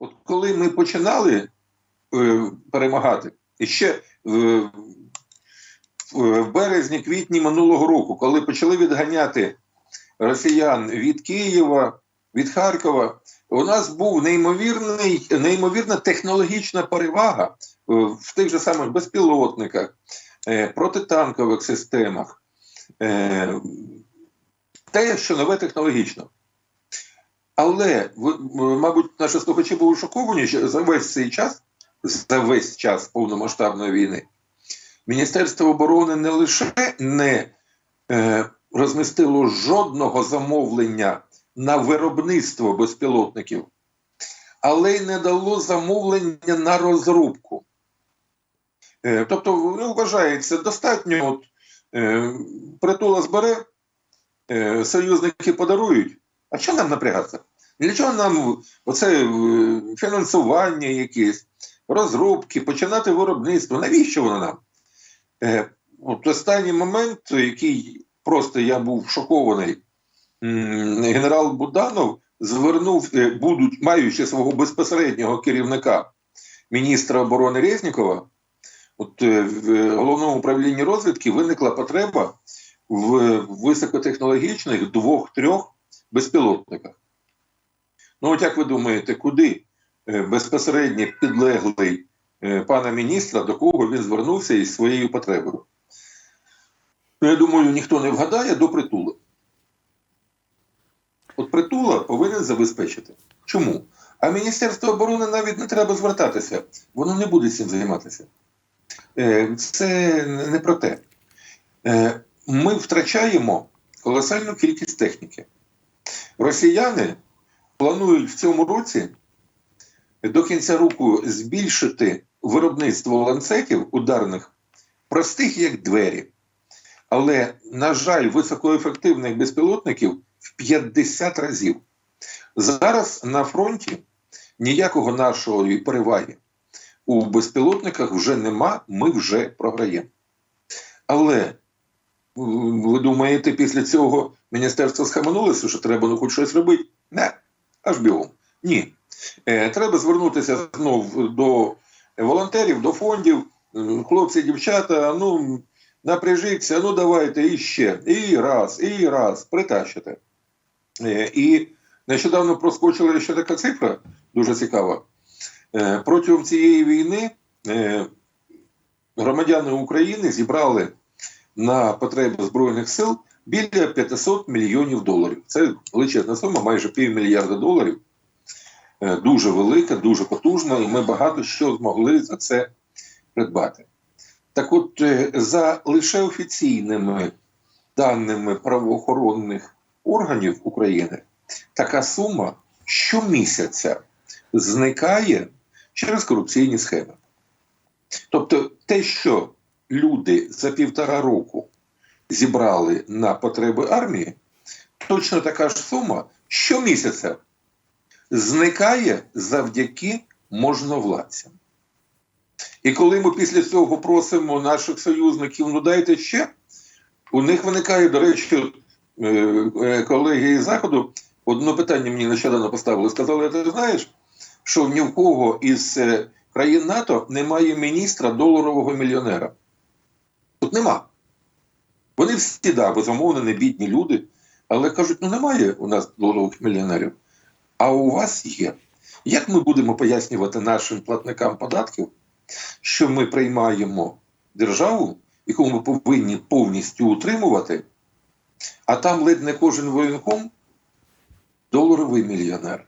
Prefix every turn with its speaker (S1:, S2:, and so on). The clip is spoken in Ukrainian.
S1: От коли ми починали е, перемагати, і ще в, в березні, квітні минулого року, коли почали відганяти росіян від Києва, від Харкова, у нас був неймовірний, неймовірна технологічна перевага е, в тих же самих безпілотниках, е, протитанкових системах. Е, Те, що нове технологічно. Але, мабуть, наші слухачі були шоковані, що за весь цей час, за весь час повномасштабної війни, Міністерство оборони не лише не е, розмістило жодного замовлення на виробництво безпілотників, але й не дало замовлення на розробку. Е, тобто, ну, вважається, достатньо от, е, притула збере, е, союзники подарують. А що нам напрягатися? Для чого нам оце е, фінансування якесь, розробки, починати виробництво? Навіщо воно нам? Е, от останній момент, який просто я був шокований, генерал Буданов звернув, е, будуть, маючи свого безпосереднього керівника міністра оборони Резнікова, от е, в головному управлінні розвідки виникла потреба в високотехнологічних двох-трьох безпілотниках. Ну, от як ви думаєте, куди е, безпосередньо підлеглий е, пана міністра, до кого він звернувся із своєю потребою? Ну, я думаю, ніхто не вгадає до притула. От притула повинен забезпечити. Чому? А Міністерство оборони навіть не треба звертатися, воно не буде цим займатися. Е, Це не про те. Ми втрачаємо колосальну кількість техніки. Росіяни планують в цьому році до кінця року збільшити виробництво ланцетів ударних простих як двері. Але, на жаль, високоефективних безпілотників в 50 разів. Зараз на фронті ніякого нашої переваги у безпілотниках вже нема, ми вже програємо. Але ви думаєте, після цього міністерство схаменулося, що треба ну, хоч щось робити? Не, аж бігом. Ні. Е, треба звернутися знов до волонтерів, до фондів. Хлопці, дівчата, ну напряжіться, ну давайте іще. І раз, і раз, притащите. Е, і нещодавно проскочила ще така цифра, дуже цікава. Е, протягом цієї війни громадяни України зібрали на потреби Збройних сил біля 500 мільйонів доларів. Це величезна сума, майже півмільярда доларів. Е, Дуже велика, дуже потужна, і ми багато що змогли за це придбати. Так от, е, за лише офіційними даними правоохоронних органів України, така сума щомісяця зникає через корупційні схеми. Тобто, те, що люди за півтора року зібрали на потреби армії, точно така ж сума щомісяця зникає завдяки можновладцям. І коли ми після цього просимо наших союзників, ну дайте ще, у них виникає, до речі, е, е, колеги із Заходу одне питання мені нещодавно поставили. Сказали, ти знаєш, що ні в кого із е, країн НАТО немає міністра доларового мільйонера. Тут нема. Вони всі, да, безумовно, не бідні люди, але кажуть, ну немає у нас доларових мільйонерів, а у вас є. Як ми будемо пояснювати нашим платникам податків, що ми приймаємо державу, яку ми повинні повністю утримувати, а там ледь не кожен воєнком доларовий мільйонер.